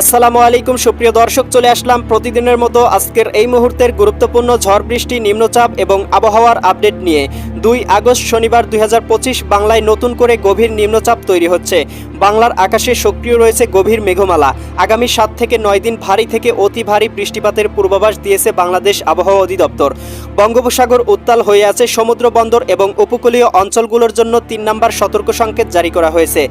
আসসালামু আলাইকুম, সুপ্রিয় দর্শক, চলে আসলাম প্রতিদিনের মতো আজকের এই মুহূর্তের গুরুত্বপূর্ণ ঝড় বৃষ্টি, নিম্নচাপ এবং আবহাওয়ার আপডেট নিয়ে। দুই আগস্ট শনিবার দুই হাজার পঁচিশ বাংলায় নতুন করে গভীর নিম্নচাপ তৈরি হচ্ছে। বাংলার আকাশে সক্রিয় রয়েছে গভীর মেঘমালা। আগামী সাত থেকে নয় দিন ভারী থেকে অতি ভারী বৃষ্টিপাতের পূর্বাভাস দিয়েছে বাংলাদেশ আবহাওয়া অধিদপ্তর। বঙ্গোপসাগর উত্তাল হয়ে আছে সমুদ্র বন্দর এবং উপকূলীয় অঞ্চলগুলোর জন্য তিন নম্বর সতর্ক সংকেত জারি করা হয়েছে।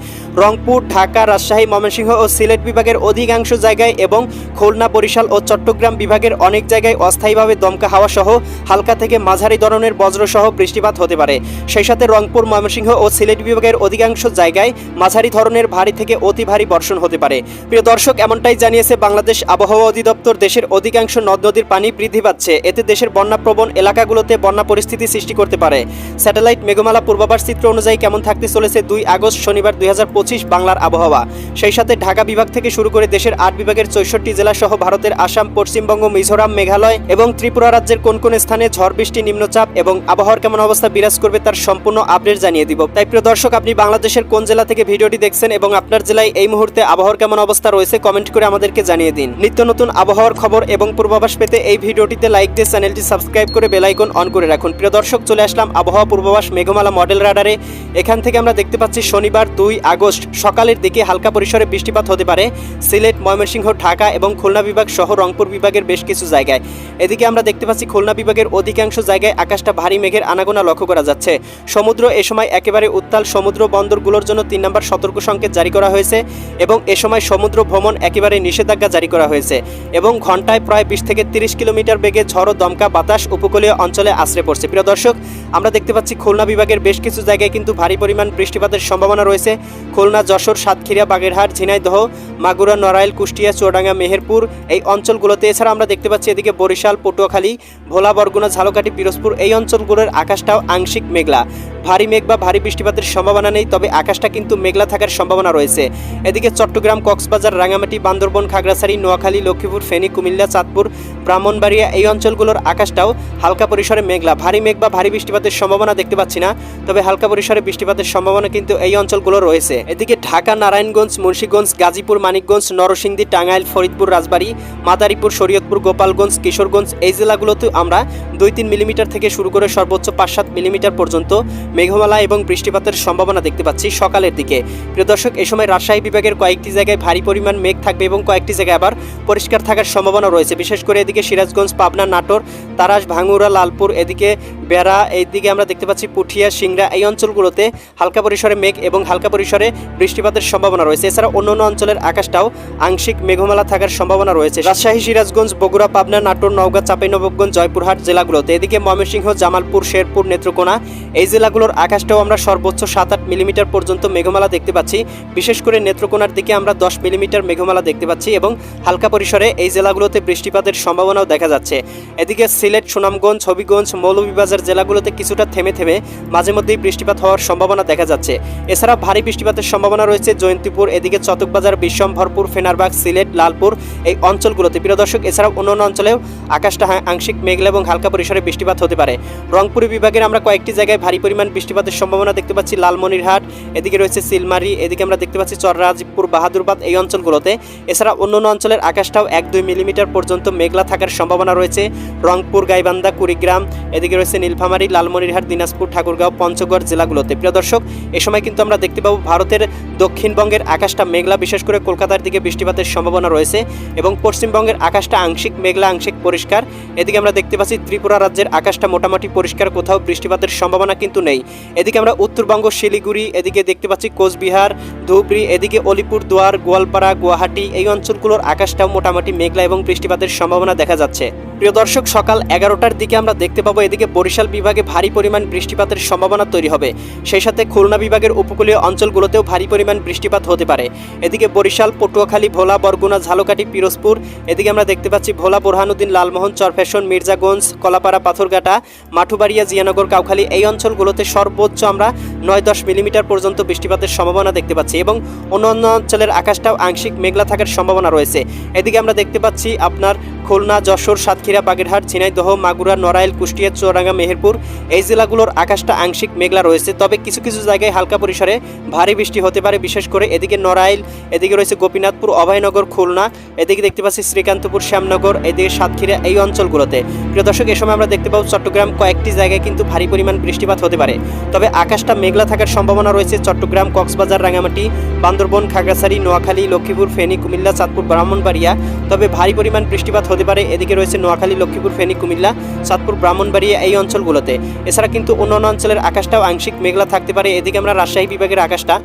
রংপুর, ঢাকা, রাজশাহী, ময়মনসিংহ ও সিলেট বিভাগের অধিকাংশ জায়গায় এবং খুলনা, বরিশাল ও চট্টগ্রাম বিভাগের অনেক জায়গায় অস্থায়ীভাবে দমকা হাওয়া সহ হালকা থেকে মাঝারি ধরনের বজ্রসহ বৃষ্টিপাত হতে পারে। সেই সাথে রংপুর, ময়মনসিংহ ও সিলেট বিভাগের অধিকাংশ জায়গায় মাঝারি ধরনের ভারী থেকে অতি ভারী বর্ষণ হতে পারে। প্রিয় দর্শক, এমনটাই জানিয়েছে বাংলাদেশ আবহাওয়া অধিদপ্তর। দেশের অধিকাংশ নদ নদীর পানি বৃদ্ধি পাচ্ছে। এতে দেশের বন্যাপ্রবণ এলাকাগুলোতে বন্যা পরিস্থিতি সৃষ্টি করতে পারে। স্যাটেলাইট মেঘমালা পূর্বাভাস চিত্র অনুযায়ী কেমন থাকতে চলেছে দুই আগস্ট শনিবার দুই হাজার পঁচিশ বাংলার আবহাওয়া। সেই সাথে ঢাকা বিভাগ থেকে শুরু করে দেশের আট বিভাগের চৌষট্টি জেলা সহ ভারতের আসাম, পশ্চিমবঙ্গ, মিজোরাম, মেঘালয় এবং ত্রিপুরা রাজ্যের কোন কোন স্থানে ঝড়, বৃষ্টি, নিম্নচাপ এবং আবহাওয়ার কেমন অবস্থা বিরাজ করবে তার সম্পূর্ণ আপডেট জানিয়ে দিব। তাই প্রিয় দর্শক, আপনি বাংলাদেশের কোন জেলা থেকে ভিডিওটি দেখছেন এবং আপনার জেলায় এই মুহূর্তে আবহাওয়ার কেমন অবস্থা রয়েছে কমেন্ট করে আমাদেরকে জানিয়ে দিন। নিত্য নতুন আবহাওয়ার খবর এবং পূর্বাভাস পেতে এই ভিডিওটিতে লাইক দিয়ে চ্যানেলটি সাবস্ক্রাইব করে বেলাইকন অন করে রাখুন। প্রিয় দর্শক, চলে আসলাম আবহাওয়া পূর্বাভাস মেঘমালা মডেল রাডারে। এখান থেকে আমরা দেখতে পাচ্ছি শনিবার দুই আগস্ট সকালের দিকে হালকা পরিসরে বৃষ্টিপাত হতে পারে। সিলেট, ময়মনসিংহ, ঢাকা এবং খুলনা বিভাগ সহ রংপুর বিভাগের বেশ কিছু জায়গায়। এদিকে আমরা দেখতে পাচ্ছি খুলনা বিভাগের অধিকাংশ জায়গায় আকাশটা ভারী মেঘের আনাগোনা লক্ষ্য করা যাচ্ছে। সমুদ্র এ সময় একেবারে উত্তাল সমুদ্র বন্দরগুলোর জন্য তিন নম্বর সতর্ক সংকেত জারি করা হয়েছে এবং এ সময় সমুদ্র ভ্রমণ একেবারে নিষেধাজ্ঞা জারি করা হয়েছে এবং ঘন্টায় প্রায় বিশ থেকে তিরিশ কিলোমিটার বেগে ঝড়, দমকা বাতাস উপকূলীয় অঞ্চলে আশ্রে পড়ছে। প্রিয় দর্শক, আমরা দেখতে পাচ্ছি খুলনা বিভাগের বেশ কিছু জায়গায় কিন্তু ভারী পরিমাণ বৃষ্টিপাতের সম্ভাবনা রয়েছে। খুলনা, যশোর, সাতক্ষীরা, বাগেরহাট, ঝিনাইদহ মাগুরা, নড়াইল, কুষ্টিয়া, চুয়াডাঙ্গা, মেহেরপুর এই অঞ্চলগুলোতে। এছাড়া আমরা দেখতে পাচ্ছি এদিকে বরিশাল, পটুয়াখালী, ভোলা, বরগুনা, ঝালকাঠি, পিরোজপুর এই অঞ্চলগুলোর আকাশটাও আংশিক মেঘলা। ভারী মেঘ বা ভারী বৃষ্টিপাতের সম্ভাবনা নেই, তবে আকাশটা কিন্তু মেঘলা থাকার সম্ভাবনা রয়েছে। এদিকে চট্টগ্রাম, কক্সবাজার রাঙামাটি বান্দরবন, খাগড়াছড়ি, নোয়াখালী, লক্ষ্মীপুর, ফেনী, কুমিল্লা, চাঁদপুর, ব্রাহ্মণবাড়িয়া এই অঞ্চলগুলোর আকাশটাও হালকা পরিসরে মেঘলা। ভারী মেঘ বা ভারী বৃষ্টিপাতের সম্ভাবনা দেখতে পাচ্ছি না, তবে হালকা পরিসরে বৃষ্টিপাতের সম্ভাবনা কিন্তু এই অঞ্চলগুলো রয়েছে। এদিকে ঢাকা, নারায়ণগঞ্জ, মুন্সীগঞ্জ, গাজীপুর, মানিকগঞ্জ, নরসিংদী, টাঙ্গাইল, ফরিদপুর, রাজবাড়ী, মাদারীপুর, শরীয়তপুর, গোপালগঞ্জ, কিশোরগঞ্জ এই জেলাগুলোতে আমরা দুই তিন মিলিমিটার থেকে শুরু করে সর্বোচ্চ পাঁচ সাত মিলিমিটার পর্যন্ত মেঘমালা এবং বৃষ্টিপাতের সম্ভাবনা দেখতে পাচ্ছি সকালের দিকে। প্রিয় দর্শক এই সময় রাজশাহী বিভাগের কয়েকটি জায়গায় ভারী পরিমাণ মেঘ থাকবে এবং কয়েকটি জায়গায় আবার পরিষ্কার থাকার সম্ভাবনা রয়েছে। বিশেষ করে এদিকে সিরাজগঞ্জ, পাবনা, নাটোর, তারাস ভাঙুরা লালপুর, এদিকে বেড়া, এইদিকে আমরা দেখতে পাচ্ছি পুঠিয়া, সিংড়া এই অঞ্চলগুলোতে হালকা পরিসরে মেঘ এবং হালকা পরিসরে বৃষ্টিপাতের সম্ভাবনা রয়েছে। এছাড়া অন্য অন্য অঞ্চলের আকাশটাও আংশিক মেঘমালা থাকার সম্ভাবনা রয়েছে। রাজশাহী, সিরাজগঞ্জ, বগুড়া, পাবনা, নাটোর, নওগাঁ চাঁপাইনবাবগঞ্জ জয়পুরহাট জেলাগুলোতে। এদিকে ময়মনসিংহ, জামালপুর, শেরপুর, নেত্রকোনা এই জেলাগুলোর আকাশটাও আমরা সর্বোচ্চ সাত আট মিলিমিটার পর্যন্ত মেঘমালা দেখতে পাচ্ছি। বিশেষ করে নেত্রকোনার দিকে আমরা দশ মিলিমিটার মেঘমালা দেখতে পাচ্ছি এবং হালকা পরিসরে এই জেলাগুলোতে বৃষ্টিপাতের সম্ভাবনাও দেখা যাচ্ছে। এদিকে সিলেট, সুনামগঞ্জ, হবিগঞ্জ, মৌলভীবাজার জেলাগুলোতে কিছুটা থেমে থেমে মাঝে মধ্যেই বৃষ্টিপাত হওয়ার সম্ভাবনা দেখা যাচ্ছে। এছাড়া ভারী বৃষ্টিপাতের সম্ভাবনা রয়েছে জয়ন্তীপুর, এদিকে চতকবাজার বিশ্বম্ভরপুর ফেনারবাগ, সিলেট, লালপুর এই অঞ্চলগুলোতে। প্রিয় দর্শক, এছাড়াও অন্যান্য অঞ্চলেও আকাশটা হা- আংশিক মেঘলা এবং হালকা পরিসরে বৃষ্টিপাত হতে পারে। রংপুর বিভাগের আমরা কয়েকটি জায়গায় ভারী পরিমাণ বৃষ্টিপাতের সম্ভাবনা দেখতে পাচ্ছি। লালমনিরহাট, এদিকে রয়েছে সিলমারি এদিকে আমরা দেখতে পাচ্ছি চররাজপুর, বাহাদুরবাদ এই অঞ্চলগুলোতে। এছাড়া অন্যান্য অঞ্চলের আকাশটাও এক দুই মিলিমিটার পর্যন্ত মেঘলা থাকার সম্ভাবনা রয়েছে। রংপুর, গাইবান্ধা, কুড়িগ্রাম, এদিকে রয়েছে নীলফামারী, লালমনিরহাট, দিনাজপুর, ঠাকুরগাঁও, পঞ্চগড় জেলাগুলোতে। প্রিয় দর্শক, এ সময় কিন্তু আমরা দেখতে পাবো ভারতের দক্ষিণবঙ্গের আকাশটা মেঘলা, বিশেষ করে কলকাতার দিকে বৃষ্টিপাতের সম্ভাবনা রয়েছে এবং পশ্চিমবঙ্গের আকাশটা আংশিক মেঘলা, আংশিক পরিষ্কার। এদিকে আমরা দেখতে পাচ্ছি ত্রিপুরা রাজ্যের আকাশটা মোটামুটি পরিষ্কার, কোথাও বৃষ্টিপাতের সম্ভাবনা কিন্তু নেই। এদিকে আমরা উত্তরবঙ্গ, শিলিগুড়ি, এদিকে দেখতে পাচ্ছি কোচবিহার, ধুবড়ি, এদিকে অলিপুর, দুয়ার, গোয়ালপাড়া, গুয়াহাটি এই অঞ্চলগুলোর আকাশটাও মোটামুটি মেঘলা এবং বৃষ্টিপাতের সম্ভাবনা দেখা যাচ্ছে। প্রিয় দর্শক, সকাল এগারোটার দিকে আমরা দেখতে পাবো এদিকে বরিশাল বিভাগে ভারী পরিমাণ বৃষ্টিপাতের সম্ভাবনা তৈরি হবে। সেই সাথে খুলনা বিভাগের উপকূলীয় অঞ্চলগুলোতেও ভারী পরিমাণ বৃষ্টিপাত হতে পারে। এদিকে বরিশাল, পটুয়াখালী, ভোলা, বরগুনা, ঝালকাঠি, পিরোজপুর, এদিকে আমরা দেখতে পাচ্ছি ভোলা, বোরহানুদ্দিন, লালমোহন চরফ্যাশন মির্জাগঞ্জ, কলাপাড়া, পাথরঘাটা, মাঠুবাড়িয়া, জিয়ানগর, কাউখালী এই অঞ্চলগুলোতে সর্বোচ্চ আমরা নয় দশ মিলিমিটার পর্যন্ত বৃষ্টিপাতের সম্ভাবনা দেখতে পাচ্ছি এবং অন্যান্য অঞ্চলের আকাশটাও আংশিক মেঘলা থাকার সম্ভাবনা রয়েছে। এদিকে আমরা দেখতে পাচ্ছি আপনার খুলনা, যশোর, সাতক্ষীরা, বাগেরহাট, ঝিনাইদহ, মাগুরা, নড়াইল, কুষ্টিয়া চুয়াডাঙ্গা মেহেরপুর এই জেলাগুলোর আকাশটা আংশিক মেঘলা রয়েছে। তবে কিছু কিছু জায়গায় হালকা পরিসরে ভারী বৃষ্টি হতে পারে, বিশেষ করে এদিকে নড়াইল, এদিকে রয়েছে গোপীনাথপুর, অভয়নগর, খুলনা, এদিকে দেখতে পাচ্ছি শ্রীকান্তপুর, শ্যামনগর, এদিকে সাতক্ষীরা এই অঞ্চলগুলোতে। প্রিয় দর্শক, এ সময় আমরা দেখতে পাবো চট্টগ্রাম কয়েকটি জায়গায় কিন্তু ভারী পরিমাণ বৃষ্টিপাত হতে পারে। তবে আকাশটা মেঘলা থাকার সম্ভাবনা রয়েছে। চট্টগ্রাম, কক্সবাজার রাঙামাটি বান্দরবন, খাগড়াছড়ি, নোয়াখালী, লক্ষ্মীপুর, ফেনী, কুমিল্লা, চাঁদপুর, ব্রাহ্মণবাড়িয়া। তবে ভারী পরিমাণ বৃষ্টিপাত হতে পারে। এদিকে রয়েছে নোয়াখালী, লক্ষ্মীপুর, ফেনী, কুমিল্লা। চাঁদপুর ব্রাহ্মণবাড়িয়া এই অঞ্চলগুলোতে। এছাড়া কিন্তু অন্যান্য অঞ্চলের আকাশটাও আংশিক মেঘলা থাকতে পারে। এদিকে আমরা রাজশাহী বিভাগের আকাশটা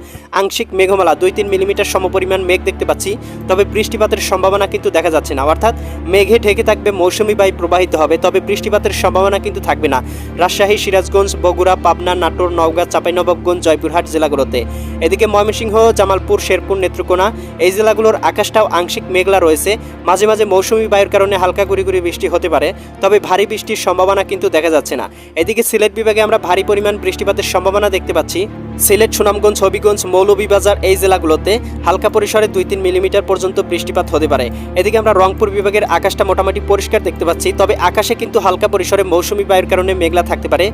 আংশিক মেঘমালা, দুই তিন মিলিমিটার সমপরিমাণ মেঘ দেখতে পাচ্ছি। তবে বৃষ্টিপাতের সম্ভাবনা কিন্তু দেখা যাচ্ছে না। অর্থাৎ মেঘে ঢেকে থাকবে মৌসুমি বায়ু প্রবাহিত হবে, তবে বৃষ্টিপাতের সম্ভাবনা কিন্তু থাকবে না। রাজশাহী, সিরাজগঞ্জ, বগুড়া, পাবনা, নাটোর, নওগাঁ, চাঁপাইনবাবগঞ্জ, জয়পুরহাট জেলাগুলোতে। এদিকে ময়মনসিংহ, জামালপুর, শেরপুর, নেত্রকোনা এই জেলাগুলোর আকাশটাও আংশিক মেঘলা রয়েছে। মাঝে মাঝে মৌসুমি বায়ুর কারণে হালকা গুড়ি বৃষ্টি হতে পারে, তবে ভারী বৃষ্টির সম্ভাবনা কিন্তু দেখা যাচ্ছে না। এদিকে সিলেট বিভাগে আমরা ভারী পরিমাণ বৃষ্টিপাতের সম্ভাবনা দেখতে পাচ্ছি। সিলেট, সুনামগঞ্জ, হবিগঞ্জ, মৌলভীবাজার এই জেলাগুলোতে হালকা পরিসরে দুই তিন মিলিমিটার পর্যন্ত বৃষ্টিপাত হতে পারে। এদিকে আমরা রংপুর বিভাগের আকাশটা মোটামুটি পরিষ্কার দেখতে পাচ্ছি, তবে আকাশে কিন্তু হালকা পরিসরে মৌসুমি বায়ুর কারণে মেঘলা থাকতে পারে।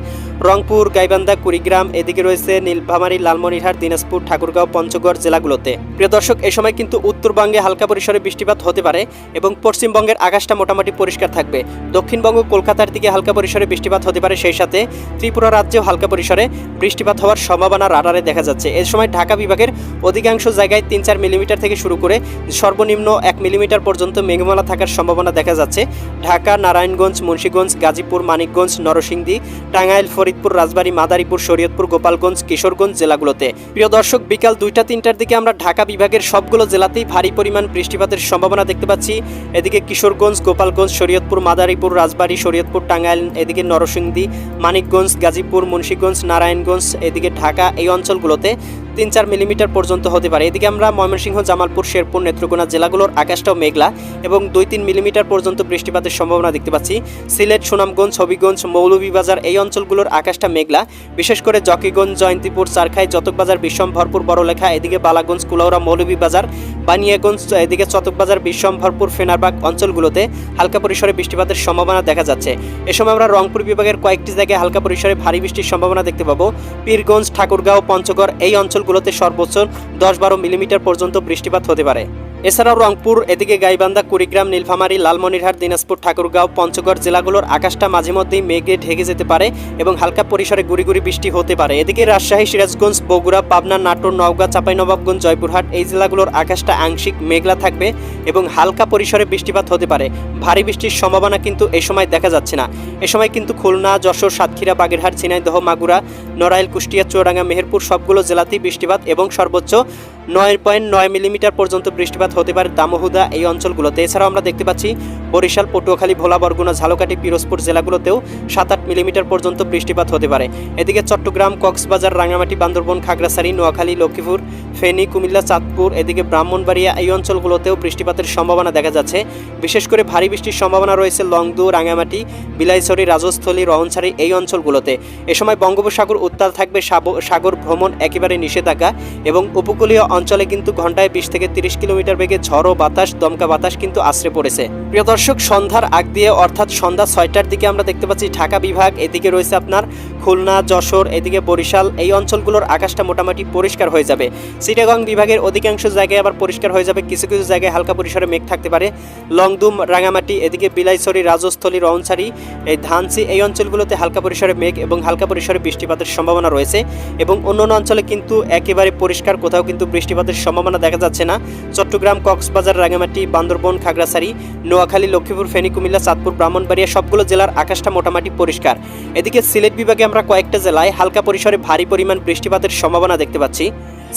রংপুর, গাইবান্ধা, কুড়িগ্রাম, এদিকে রয়েছে নীলভামারী লালমনিরহাট, দিনাজপুর, ঠাকুরগাঁও, পঞ্চগড় জেলাগুলোতে। প্রিয় দর্শক, এ সময় কিন্তু উত্তরবঙ্গে হালকা পরিসরে বৃষ্টিপাত হতে পারে এবং পশ্চিমবঙ্গের আকাশটা মোটামুটি পরিষ্কার থাকবে। দক্ষিণবঙ্গ, কলকাতার দিকে হালকা পরিসরে বৃষ্টিপাত হতে পারে, সেই সাথে ত্রিপুরা রাজ্যেও হালকা পরিসরে বৃষ্টিপাত হওয়ার সম্ভাবনা রাডারে দেখা যাচ্ছে। এ সময় ঢাকা বিভাগের অধিকাংশ জায়গায় তিন চার মিলিমিটার থেকে শুরু করে সর্বনিম্ন এক মিলিমিটার পর্যন্ত মেঘমালা থাকার সম্ভাবনা দেখা যাচ্ছে। ঢাকা, নারায়ণগঞ্জ, মুন্সীগঞ্জ, গাজীপুর, মানিকগঞ্জ, নরসিংদী, টাঙ্গাইল, ফরিদপুর, রাজবাড়ী, মাদারীপুর, শরীয়তপুর, গোপালগঞ্জ, কিশোরগঞ্জ জেলাগুলোতে। প্রিয় দর্শক, বিকাল দুইটা, তিনটার দিকে আমরা ঢাকা বিভাগের সবগুলো জেলাতেই ভারী পরিমাণ বৃষ্টিপাতের সম্ভাবনা দেখতে পাচ্ছি। এদিকে কিশোরগঞ্জ, গোপালগঞ্জ, শরীয়তপুর, মাদারীপুর, রাজবাড়ী, শরীয়তপুর, টাঙ্গাইল, এদিকে নরসিংদী, মানিকগঞ্জ, গাজীপুর, মুন্সীগঞ্জ, নারায়ণগঞ্জ, এদিকে ঢাকা, এই অঞ্চলগুলোতে তিন চার মিলিমিটার পর্যন্ত হতে পারে। এদিকে আমরা ময়মনসিংহ, জামালপুর, শেরপুর, নেত্রকোনা জেলাগুলোর আকাশটাও মেঘলা এবং দুই তিন মিলিমিটার পর্যন্ত বৃষ্টিপাতের সম্ভাবনা দেখতে পাচ্ছি। সিলেট, সুনামগঞ্জ, হবিগঞ্জ, মৌলভীবাজার এই অঞ্চলগুলোর আকাশটা মেঘলা। বিশেষ করে জকিগঞ্জ, জয়ন্তীপুর, চারখাই, চতকবাজার, বিশ্বম্ভরপুর, বড়লেখা, এদিকে বালাগঞ্জ, কুলাউড়া, মৌলভীবাজার, বানিয়াগঞ্জ, এদিকে চতকবাজার, বিশ্বম্ভরপুর, ফেনারবাগ অঞ্চলগুলোতে হালকা পরিসরে বৃষ্টিপাতের সম্ভাবনা দেখা যাচ্ছে। এ সময় আমরা রংপুর বিভাগের কয়েকটি জায়গায় হালকা পরিসরে ভারী বৃষ্টির সম্ভাবনা দেখতে পাবো। পীরগঞ্জ, ঠাকুরগাঁও, পঞ্চগড় এই অঞ্চলগুলোতে সর্বোচ্চ দশ বারো মিলিমিটার পর্যন্ত বৃষ্টিপাত হতে পারে। এছাড়াও রংপুর, এদিকে গাইবান্ধা, কুড়িগ্রাম, নীলফামারী, লালমনিরহাট, দিনাজপুর, ঠাকুরগাঁও, পঞ্চগড় জেলাগুলোর আকাশটা মাঝে মধ্যেই মেঘে ঢেকে যেতে পারে এবং হালকা পরিসরে গুড়ি বৃষ্টি হতে পারে। এদিকে রাজশাহী, সিরাজগঞ্জ, বগুড়া, পাবনা, নাটোর, নওগাঁ, চাঁপাইনবাবগঞ্জ, জয়পুরহাট এই জেলাগুলোর আকাশটা আংশিক মেঘলা থাকবে এবং হালকা পরিসরে বৃষ্টিপাত হতে পারে। ভারী বৃষ্টির সম্ভাবনা কিন্তু এ সময় দেখা যাচ্ছে না। এ সময় কিন্তু খুলনা, যশোর, সাতক্ষীরা, বাগেরহাট, ঝিনাইদহ, মাগুরা, নড়াইল, কুষ্টিয়া, চুয়াডাঙ্গা, মেহেরপুর সবগুলো জেলাতেই বৃষ্টিপাত এবং সর্বোচ্চ নয় পয়েন্ট নয় মিলিমিটার পর্যন্ত বৃষ্টিপাত হতে পারে দামোহুদা এই অঞ্চলগুলোতে। এছাড়াও আমরা দেখতে পাচ্ছি, বরিশাল, পটুয়াখালী, ভোলা, বরগুনা, ঝালকাঠি, পিরোজপুর জেলাগুলোতেও সাত আট মিলিমিটার পর্যন্ত বৃষ্টিপাত হতে পারে। এদিকে চট্টগ্রাম, কক্সবাজার রাঙামাটি বান্দরবন, খাগড়াছড়ি, নোয়াখালী, লক্ষ্মীপুর, ফেনী, কুমিল্লা, চাঁদপুর, এদিকে ব্রাহ্মণবাড়িয়া এই অঞ্চলগুলোতেও বৃষ্টিপাতের সম্ভাবনা দেখা যাচ্ছে। বিশেষ করে ভারী বৃষ্টির সম্ভাবনা রয়েছে লংদু রাঙামাটি বিলাইছড়ি, রাজস্থলী, রহনছড়ি এই অঞ্চলগুলোতে। এ সময় বঙ্গোপসাগর উত্তাল থাকবে সাগর ভ্রমণ একেবারে নিষেধাজ্ঞা এবং উপকূলীয় অঞ্চলে কিন্তু ঘন্টায় বিশ থেকে তিরিশ কিলোমিটার বেগে ঝড় বাতাস, দমকা বাতাস কিন্তু আশ্রে পড়েছে। প্রিয় দর্শক, সন্ধ্যার আগ দিয়ে অর্থাৎ সন্ধ্যা ছয়টার দিকে আমরা দেখতে পাচ্ছি ঢাকা বিভাগ, এদিকে রয়েছে আপনার খুলনা, যশোর, এদিকে বরিশাল, এই অঞ্চলগুলোর আকাশটা মোটামুটি পরিষ্কার হয়ে যাবে। চিটাগং বিভাগের অধিকাংশ জায়গায় আবার পরিষ্কার হয়ে যাবে। কিছু কিছু জায়গায় হালকা পরিসরে মেঘ থাকতে পারে। লংদুম, রাঙামাটি, এদিকে বিলাইছড়ি, রাজস্থলী, রওনছড়ি, এই ধানসি, এই অঞ্চলগুলোতে হালকা পরিসরে মেঘ এবং হালকা পরিসরে বৃষ্টিপাতের সম্ভাবনা রয়েছে এবং অন্যান্য অঞ্চলে কিন্তু একেবারে পরিষ্কার, কোথাও কিন্তু বৃষ্টিপাতের সম্ভাবনা দেখা যাচ্ছে না। চট্টগ্রাম, কক্সবাজার, রাঙামাটি, বান্দরবন, খাগড়াছড়ি, নোয়াখালী, লক্ষ্মীপুর, ফেনী, কুমিল্লা, চাঁদপুর, ব্রাহ্মণবাড়িয়া সবগুলো জেলার আকাশটা মোটামুটি পরিষ্কার। এদিকে সিলেট বিভাগে কয়েকটা জেলায় হালকা পরিসরে ভারী পরিমাণ বৃষ্টিপাতের সম্ভাবনা দেখতে পাচ্ছি।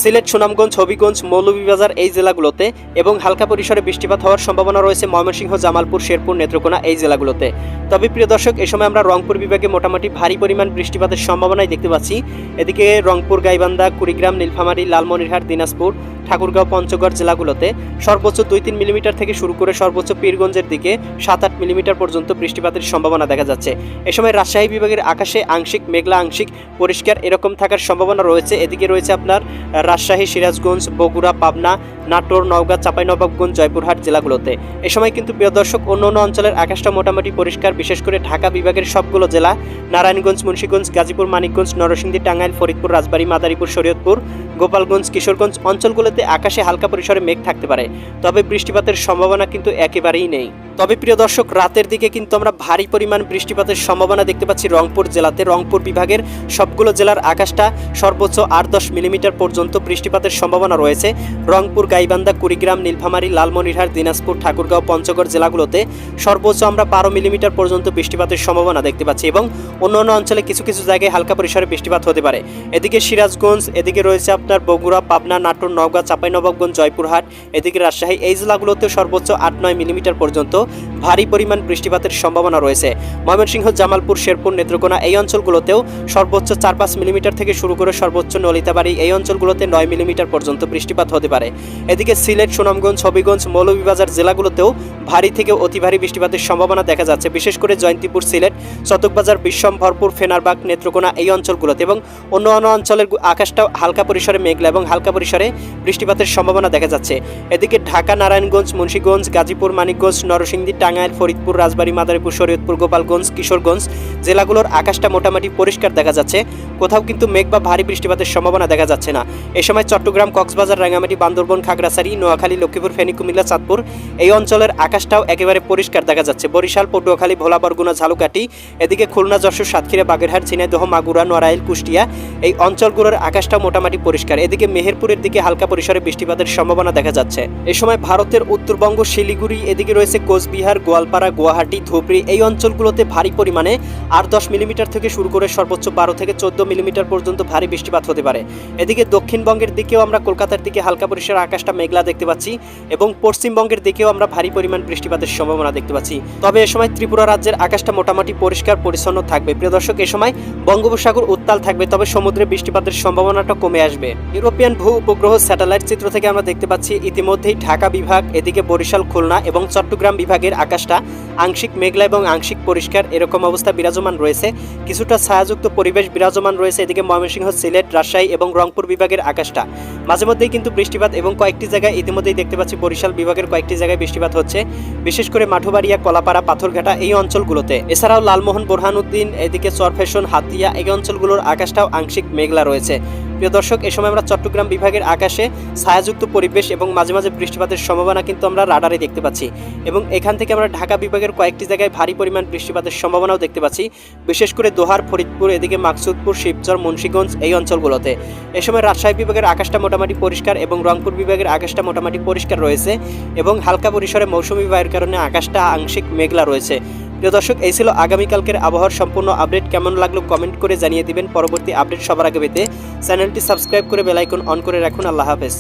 সিলেট, সুনামগঞ্জ, হবিগঞ্জ, মৌলভীবাজার এই জেলাগুলোতে এবং হালকা পরিসরে বৃষ্টিপাত হওয়ার সম্ভাবনা রয়েছে ময়মনসিংহ, জামালপুর, শেরপুর, নেত্রকোনা এই জেলাগুলোতে। তবে প্রিয় দর্শক, এ সময় আমরা রংপুর বিভাগে মোটামুটি ভারী পরিমাণ বৃষ্টিপাতের সম্ভাবনাই দেখতে পাচ্ছি। এদিকে রংপুর, গাইবান্ধা, কুড়িগ্রাম, নীলফামারী, লালমনিরহাট, দিনাজপুর, ঠাকুরগাঁও, পঞ্চগড় জেলাগুলোতে সর্বোচ্চ দুই তিন মিলিমিটার থেকে শুরু করে সর্বোচ্চ পীরগঞ্জের দিকে সাত আট মিলিমিটার পর্যন্ত বৃষ্টিপাতের সম্ভাবনা দেখা যাচ্ছে। এ সময় রাজশাহী বিভাগের আকাশে আংশিক, মেঘলা, আংশিক পরিষ্কার এরকম থাকার সম্ভাবনা রয়েছে। এদিকে রয়েছে আপনার রাজশাহী সিরাজগঞ্জ বগুড়া পাবনা নাটোর, নওগাঁ, চাঁপাইনবাবগঞ্জ, জয়পুরহাট জেলাগুলোতে। এ সময় কিন্তু প্রিয় দর্শক, অন্য অন্য অঞ্চলের আকাশটা মোটামুটি পরিষ্কার, বিশেষ করে ঢাকা বিভাগের সবগুলো জেলা, নারায়ণগঞ্জ, মুন্সীগঞ্জ, গাজীপুর, মানিকগঞ্জ, নরসিংদী, টাঙ্গাইল, ফরিদপুর, রাজবাড়ী, মাদারীপুর, শরীয়তপুর, গোপালগঞ্জ, কিশোরগঞ্জ অঞ্চলগুলোতে আকাশে হালকা পরিসরে মেঘ থাকতে পারে। তবে বৃষ্টিপাতের সম্ভাবনা কিন্তু একেবারেই নেই। তবে প্রিয় দর্শক, রাতের দিকে কিন্তু আমরা ভারী পরিমাণ বৃষ্টিপাতের সম্ভাবনা দেখতে পাচ্ছি রংপুর জেলাতে। রংপুর বিভাগের সবগুলো জেলার আকাশটা সর্বোচ্চ আট দশ মিলিমিটার পর্যন্ত বৃষ্টিপাতের সম্ভাবনা রয়েছে। রংপুর গাইবান্ধা কুড়িগ্রাম, নীলফামারী, লালমনিরহাট, দিনাজপুর, ঠাকুরগাঁও, পঞ্চগড় জেলাগুলোতে সর্বোচ্চ আমরা বারো মিলিমিটার পর্যন্ত বৃষ্টিপাতের সম্ভাবনা দেখতে পাচ্ছি এবং অন্যান্য অন্য অঞ্চলে কিছু কিছু জায়গায় হালকা পরিসরে বৃষ্টিপাত হতে পারে। এদিকে সিরাজগঞ্জ, এদিকে রয়েছে আপনার বগুড়া, পাবনা, নাটোর, নওগাঁ, চাঁপাইনবাবগঞ্জ, জয়পুরহাট, এদিকে রাজশাহী, এই জেলাগুলোতে সর্বোচ্চ আট নয় মিলিমিটার পর্যন্ত ভারী পরিমাণ বৃষ্টিপাতের সম্ভাবনা রয়েছে। ময়মনসিংহ, জামালপুর, শেরপুর, নেত্রকোনা এই অঞ্চলগুলোতেও সর্বোচ্চ চার পাঁচ মিলিমিটার থেকে শুরু করে সর্বোচ্চ নলিতাবাড়ি এই অঞ্চলগুলোতে নয় মিলিমিটার পর্যন্ত বৃষ্টিপাত হতে পারে। এদিকে সিলেট, সুনামগঞ্জ, হবিগঞ্জ, মৌলভীবাজার জেলাগুলোতেও ভারী থেকে অতি ভারী বৃষ্টিপাতের সম্ভাবনা দেখা যাচ্ছে। বিশেষ করে জয়ন্তীপুর, সিলেট, চতকবাজার বিশ্বম ভরপুর, ফেনারবাগ, নেত্রকোনা এই অঞ্চলগুলোতে এবং অন্য অন্য অঞ্চলের আকাশটাও হালকা পরিসরে মেঘলা এবং হালকা পরিসরে বৃষ্টিপাতের সম্ভাবনা দেখা যাচ্ছে। এদিকে ঢাকা, নারায়ণগঞ্জ, মুন্সীগঞ্জ, গাজীপুর, মানিকগঞ্জ, নরসিংদী টাঙ্গাইল ফরিদপুর, রাজবাড়ী, মাদারীপুর, শরীয়তপুর, গোপালগঞ্জ, কিশোরগঞ্জ জেলাগুলোর আকাশটা মোটামুটি পরিষ্কার দেখা যাচ্ছে। কোথাও কিন্তু মেঘ বা ভারী বৃষ্টিপাতের সম্ভাবনা দেখা যাচ্ছে না। এ সময় চট্টগ্রাম, কক্সবাজার, রাঙ্গামাটি, বান্দরবন, খাগড়াছড়ি, নোয়াখালী, লক্ষ্মীপুর, ফেনী, কুমিল্লা, চাঁদপুর এই অঞ্চলের আকাশটাও একেবারে পরিষ্কার দেখা যাচ্ছে। বরিশাল, পটুয়াখালী, ভোলা, বরগুনা ঝালুকাটি এদিকে খুলনা, যশোর, সাতক্ষীরা, বাগেরহাট, ঝিনাইদহ, মাগুরা, নড়াইল, কুষ্টিয়া এই অঞ্চলগুলোর আকাশটাও মোটামুটি পরিষ্কার। এদিকে মেহেরপুরের দিকে হালকা পরিসরে বৃষ্টিপাতের সম্ভাবনা দেখা যাচ্ছে। এ সময় ভারতের উত্তরবঙ্গ, শিলিগুড়ি, এদিকে রয়েছে কোচবিহার গোয়ালপাড়া, গুয়াহাটি ধুবড়ি এই অঞ্চলগুলোতে ভারী পরিমাণে আট দশ মিলিমিটার থেকে শুরু করে সর্বোচ্চ বারো থেকে চোদ্দ মিলিমিটার পর্যন্ত ভারী বৃষ্টিপাত হতে পারে। এদিকে দক্ষিণবঙ্গের দিকেও আমরা কলকাতার দিকে হালকা পরিসর আকাশটা মেঘলা দেখতে পাচ্ছি এবং পশ্চিমবঙ্গের দিকেও আমরা ভারী পরিমাণ বৃষ্টিপাতের সম্ভাবনা দেখতে পাচ্ছি। তবে এ সময় ত্রিপুরা রাজ্যের আকাশটা মোটামুটি পরিষ্কার, পরিচ্ছন্ন থাকবে। প্রিয় দর্শক, এ সময় বঙ্গোপসাগর উত্তাল থাকবে, তবে সমুদ্রে বৃষ্টিপাতের সম্ভাবনাটা কমে আসবে। ইউরোপিয়ান ভূ উপগ্রহ স্যাটেলাইট চিত্র থেকে আমরা দেখতে পাচ্ছি ইতিমধ্যেই ঢাকা বিভাগ, এদিকে বরিশাল, খুলনা এবং চট্টগ্রাম বিভাগের আকাশটা, আংশিক মেঘলা এবং আংশিক পরিষ্কার, এরকম অবস্থা বিরাজমান রয়েছে। কিছুটা ছায়াযুক্ত পরিবেশ বিরাজমান রয়েছে এদিকে ময়মনসিংহ, সিলেট, রাজশাহী এবং রংপুর বিভাগের আকাশটা। মাঝে মধ্যেই কিন্তু বৃষ্টিপাত এবং কয়েকটি জায়গায় ইতিমধ্যেই দেখতে পাচ্ছি বরিশাল বিভাগের কয়েকটি জায়গায় বৃষ্টিপাত হচ্ছে। বিশেষ করে মাঠুবাড়িয়া, কলাপাড়া, পাথরঘাটা এই অঞ্চলগুলোতে। এছাড়াও লালমোহন, বোরহানুদ্দিন, এদিকে চরফেশন, হাতিয়া এই অঞ্চলগুলোর আকাশটাও আংশিক মেঘলা রয়েছে। প্রিয় দর্শক, এ সময় আমরা চট্টগ্রাম বিভাগের আকাশে ছায়াযুক্ত পরিবেশ এবং মাঝে মাঝে বৃষ্টিপাতের সম্ভাবনা কিন্তু আমরা রাডারে দেখতে পাচ্ছি। এবং এখান থেকে আমরা ঢাকা বিভাগের কয়েকটি জায়গায় ভারী পরিমাণ বৃষ্টিপাতের সম্ভাবনাও দেখতে পাচ্ছি। বিশেষ করে দোহার, ফরিদপুর, এদিকে মাকসুদপুর, শিবচর, মুন্সীগঞ্জ এই অঞ্চলগুলোতে। এ সময় রাজশাহী বিভাগের আকাশটা মোটামুটি পরিষ্কার এবং রংপুর বিভাগের আকাশটা মোটামুটি পরিষ্কার রয়েছে এবং হালকা পরিসরে মৌসুমি বায়ুর কারণে আকাশটা আংশিক মেঘলা রয়েছে। প্রিয় দর্শক, এই ছিল আগামীকালকের আবহাওয়ার সম্পূর্ণ আপডেট। কেমন লাগল কমেন্ট করে জানিয়ে দিবেন। পরবর্তী আপডেট সবার আগে পেতে চ্যানেলটি সাবস্ক্রাইব করে বেলাইকন অন করে রাখুন। আল্লাহ হাফেজ।